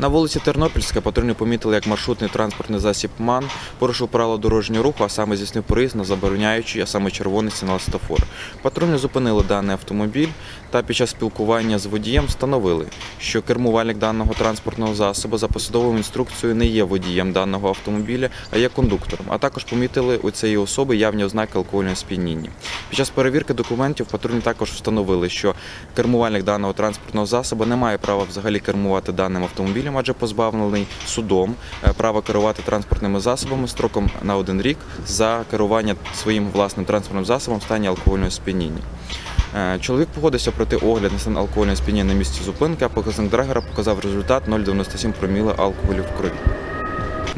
На вулиці Тернопільська патрульні помітили, як маршрутний транспортний засіб МАН порушив правила дорожнього руху, а саме здійснив проїзд на забороняючий, а саме червоний сигнал світлофор. Патрульні зупинили даний автомобіль та під час спілкування з водієм встановили, що кермувальник даного транспортного засобу за посадовою інструкцією не є водієм даного автомобіля, а є кондуктором. А також помітили у цієї особи явні ознаки алкогольного сп'яніння. Під час перевірки документів патрульні також встановили, що кермувальник даного транспортного засобу не має права взагалі кермувати даним автомобілем, адже позбавлений судом е, права керувати транспортними засобами строком на один рік за керування своїм власним транспортним засобом в стані алкогольного сп'яніння. Е, Чоловік погодився пройти огляд на стан алкогольного сп'яніння на місці зупинки, а показник драгера показав результат 0,97 проміла алкоголю в крові.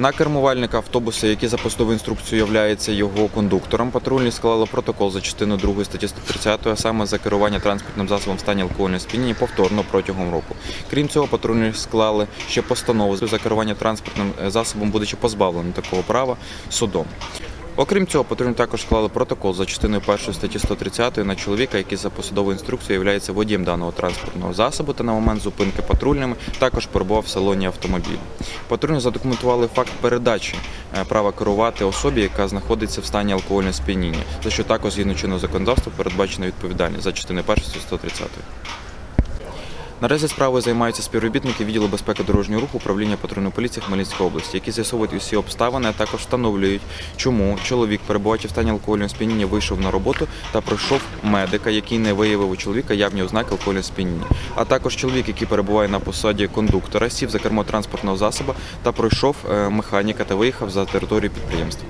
На кермувальника автобуса, який за постову інструкцію являється його кондуктором, патрульні склали протокол за частину 2 статті 130, а саме за керування транспортним засобом в стані алкогольного сп'яніння повторно протягом року. Крім цього, патрульні склали ще постанову за керування транспортним е, засобом, будучи позбавленим такого права судом. Окрім цього, патрульні також склали протокол за частиною 1 статті 130 на чоловіка, який за посадовою інструкцією є водієм даного транспортного засобу та на момент зупинки патрульними також перебував в салоні автомобіля. Патрульні задокументували факт передачі е, права керувати особі, яка знаходиться в стані алкогольного сп'яніння, за що також згідно чинного законодавства передбачена відповідальність за частиною 1 статті 130. Наразі справою займаються співробітники відділу безпеки дорожнього руху управління патрульної поліції Хмельницької області, які з'ясовують усі обставини, а також встановлюють, чому чоловік, перебуваючи в стані алкогольного сп'яніння, вийшов на роботу та пройшов медика, який не виявив у чоловіка явні ознаки алкогольного сп'яніння. А також чоловік, який перебуває на посаді кондуктора, сів за кермо транспортного засобу та пройшов е, механіка та виїхав за територію підприємства.